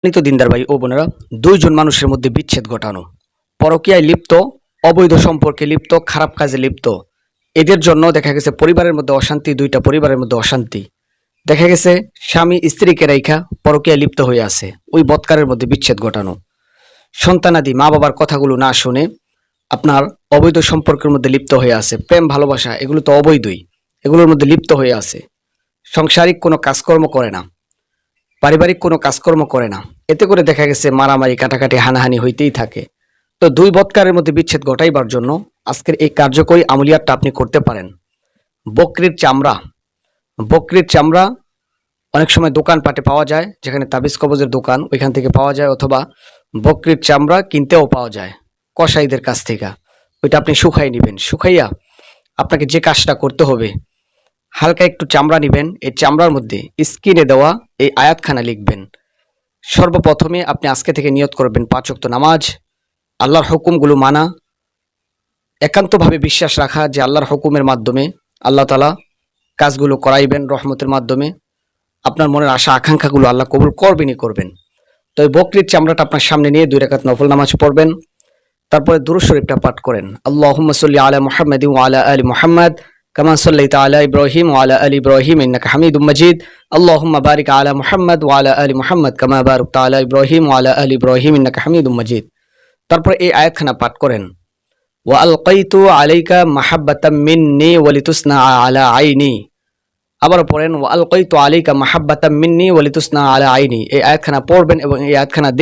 সম্মানিত দিনদার ভাই ও বোনেরা, দুইজন মানুষের মধ্যে বিচ্ছেদ ঘটানো। পরকীয়ায় লিপ্ত, অবৈধ সম্পর্কে লিপ্ত, খারাপ কাজে লিপ্ত। এদের জন্য দেখা গেছে পরিবারের মধ্যে অশান্তি, দুইটা পরিবারের মধ্যে অশান্তি। দেখা গেছে স্বামী স্ত্রীকে রেখা পরকীয়ায় লিপ্ত হয়ে আছে, ওই বৎকারের মধ্যে বিচ্ছেদ ঘটানো। সন্তানাদি মা বাবার কথাগুলো না শুনে আপনার অবৈধ সম্পর্কের মধ্যে লিপ্ত হয়ে আছে, প্রেম, ভালোবাসা, এগুলো তো অবৈধই, এগুলোর মধ্যে লিপ্ত হয়ে আছে। সাংসারিক কোনো কাজকর্ম করে না। পারিবারিক কোনো কাজকর্ম করে না। এতে করে দেখা গেছে মারামারি, কাটাকাটি, হানাহানি হইতেই থাকে। তো দুই বৎকারের মধ্যে বিচ্ছেদ ঘটাইবার জন্য আজকের এই কার্যকরী আমলিয়াতটা আপনি করতে পারেন। বকরির চামড়া। বকরির চামড়া অনেক সময় দোকানপাটে পাওয়া যায়, যেখানে তাবিজ কবজের দোকান ওইখান থেকে পাওয়া যায়, অথবা বকরির চামড়া কিনতেও পাওয়া যায় কসাইদের কাছ থেকে। ওইটা আপনি শুকাই নেবেন। শুকাইয়া আপনাকে যে কাজটা করতে হবে হালকা একটু চামড়া নেবেন, এই চামড়ার মধ্যে স্কিনে দেওয়া এই আয়াতখানা লিখবেন। সর্বপ্রথমে আপনি আজকে থেকে নিয়ত করবেন পাঁচ ওয়াক্ত নামাজ, আল্লাহর হুকুমগুলো মানা, একান্তভাবে বিশ্বাস রাখা যে আল্লাহর হুকুমের মাধ্যমে আল্লাহ তালা কাজগুলো করাইবেন রহমতের মাধ্যমে। আপনার মনের আশা, আকাঙ্ক্ষাগুলো আল্লাহ কবুল করবেনই করবেন। তো এই বকরির চামড়াটা আপনার সামনে নিয়ে দুই রেখাত নফল নামাজ পড়বেন, তারপরে দুরু শরীফটা পাঠ করেন। আল্লাহ সাল্লি আলা মুহাম্মদ আলা আলী মুহাম্মদ। كما صليت على إبراهيم وعلى آل إبراهيم إنك حميد مجيد اللهم بارك على محمد وعلى آل محمد كما باركت على إبراهيم وعلى آل إبراهيم إنك حميد مجيد তারপর এই আয়াতখানা পাঠ করেন ওয়ালকাইতু আলাইকা মাহাব্বাতাম মিন্নি ওয়ালিতুসনা আলা আইনি আবার পড়েন ওয়ালকাইতু আলাইকা মাহাব্বাতাম মিন্নি ওয়ালিতুসনা আলা আইনি এই আয়াতখানা পড়বেন এবং এই আয়াতখানা দেখে